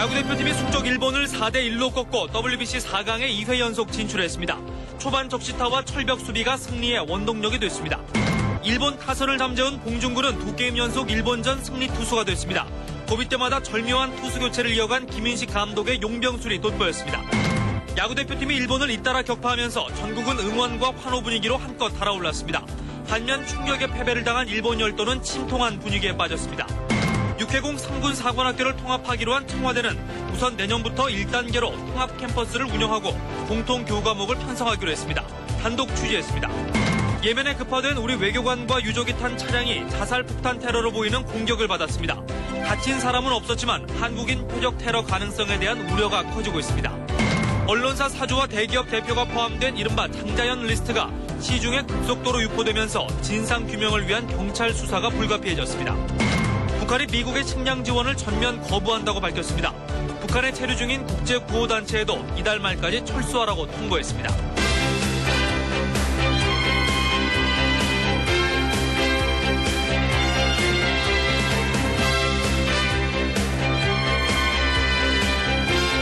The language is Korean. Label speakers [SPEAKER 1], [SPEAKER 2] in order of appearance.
[SPEAKER 1] 야구 대표팀이 숙적 일본을 4대 1로 꺾고 WBC 4강에 2회 연속 진출했습니다. 초반 적시타와 철벽 수비가 승리의 원동력이 됐습니다. 일본 타선을 잠재운 봉중구는 두 게임 연속 일본전 승리 투수가 됐습니다. 고비 때마다 절묘한 투수 교체를 이어간 김인식 감독의 용병술이 돋보였습니다. 야구 대표팀이 일본을 잇따라 격파하면서 전국은 응원과 환호 분위기로 한껏 달아올랐습니다. 반면 충격의 패배를 당한 일본 열도는 침통한 분위기에 빠졌습니다. 육해공 3군 4관학교를 통합하기로 한 청와대는 우선 내년부터 1단계로 통합 캠퍼스를 운영하고 공통 교과목을 편성하기로 했습니다. 단독 취재했습니다. 예멘에 급파된 우리 외교관과 유족이 탄 차량이 자살 폭탄 테러로 보이는 공격을 받았습니다. 다친 사람은 없었지만 한국인 표적 테러 가능성에 대한 우려가 커지고 있습니다. 언론사 사주와 대기업 대표가 포함된 이른바 장자연 리스트가 시중에 급속도로 유포되면서 진상 규명을 위한 경찰 수사가 불가피해졌습니다. 북한이 미국의 식량 지원을 전면 거부한다고 밝혔습니다. 북한에 체류 중인 국제구호단체에도 이달 말까지 철수하라고 통보했습니다.